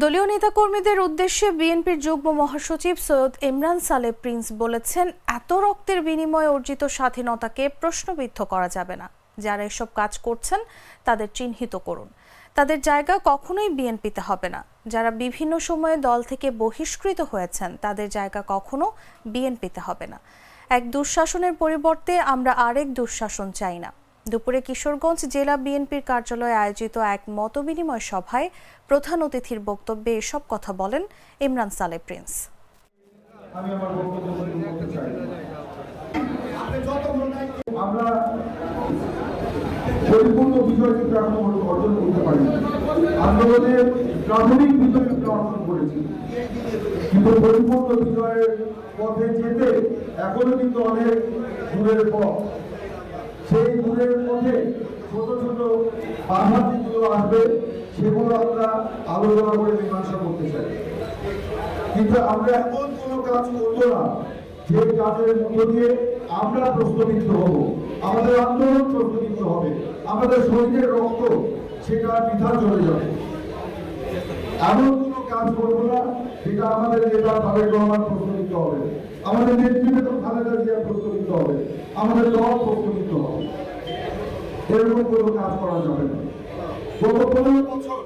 দলীয় নেতাকর্মীদের উদ্দেশ্যে বিএনপির যুগ্ম মহাসচিব সৈয়দ ইমরান সালে প্রিন্স বলেছেন, এত রক্তের বিনিময়ে অর্জিত স্বাধীনতাকে প্রশ্নবিদ্ধ করা যাবে না। যারা এসব কাজ করছেন, তাদের চিহ্নিত করুন। তাদের জায়গা কখনোই বিএনপিতে হবে না। যারা বিভিন্ন সময়ে দল থেকে বহিষ্কৃত হয়েছেন, তাদের জায়গা কখনো বিএনপিতে হবে না। এক দুঃশাসনের পরিবর্তে আমরা আরেক দুঃশাসন চাই না। দুপুরে কিশোরগঞ্জ জেলা বিএনপির কার্যালয়ে আয়োজিত এক মতবিনিময় সভায় প্রধান অতিথির বক্তব্যে এসব কথা বলেন ইমরান সালে প্রিন্স। পরিপূর্ণ বিজয় পরিপূর্ণ বিজয়ের পথে যেতে এখনও কিন্তু অনেক দূরের পথ। সেই দূরের পথে ছোট ছোট বাধা যেগুলো আসবে, সেগুলো আমরা আলোচনা করে মীমাংসা করতে চাই। কিন্তু আমরা এমন কোনো কাজ করব না যে কাজের মধ্য দিয়ে আমরা প্রশ্নবিদ্ধ হব। আমাদের আন্দোলন প্রশ্নবিদ্ধ হবে। আমাদের শরীরের রক্ত সেটা বৃথা চলে যাবে। এমন কোনো কাজ করব না যেটা আমাদের নেতা তাদের রহমান প্রশ্নবিদ্ধ হবে। আমাদের নেতৃত্ব খালেদা জিয়া প্রশ্নবিদ্ধ হবে। আমাদের দল হবে এরকম কোনো কাজ করা যাবে না। গত পনেরো বছর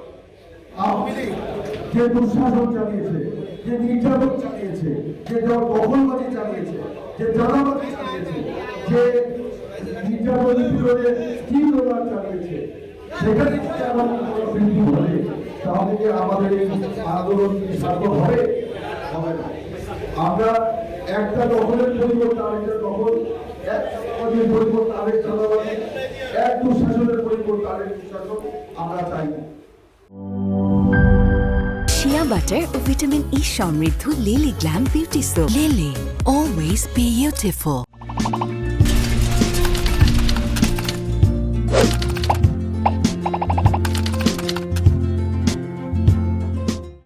আওয়ামী লীগ যে দুঃশাসন চালিয়েছে, যে নির্যাতন চালিয়েছে, যে দল দখলবাজি চালিয়েছে, যে চালিয়েছে, যে নির্যাতন বিরোধে স্থির চালিয়েছে, সেখানে যদি কোনো বৃদ্ধি তাহলে কি আমাদের এই আন্দোলন সার্থক হবে? হবে না। আমরা একটা দখলের পরিবর্তে চাঁদাবাজির পরিবর্তে আরেক চাঁদাবাজি, এক দুঃশাসনের পরিবর্তে আরেক দুঃশাসন, আমরা চাই শিয়া বাটার ও ভিটামিন ই সমৃদ্ধ lily glam beauty soap lily always beautiful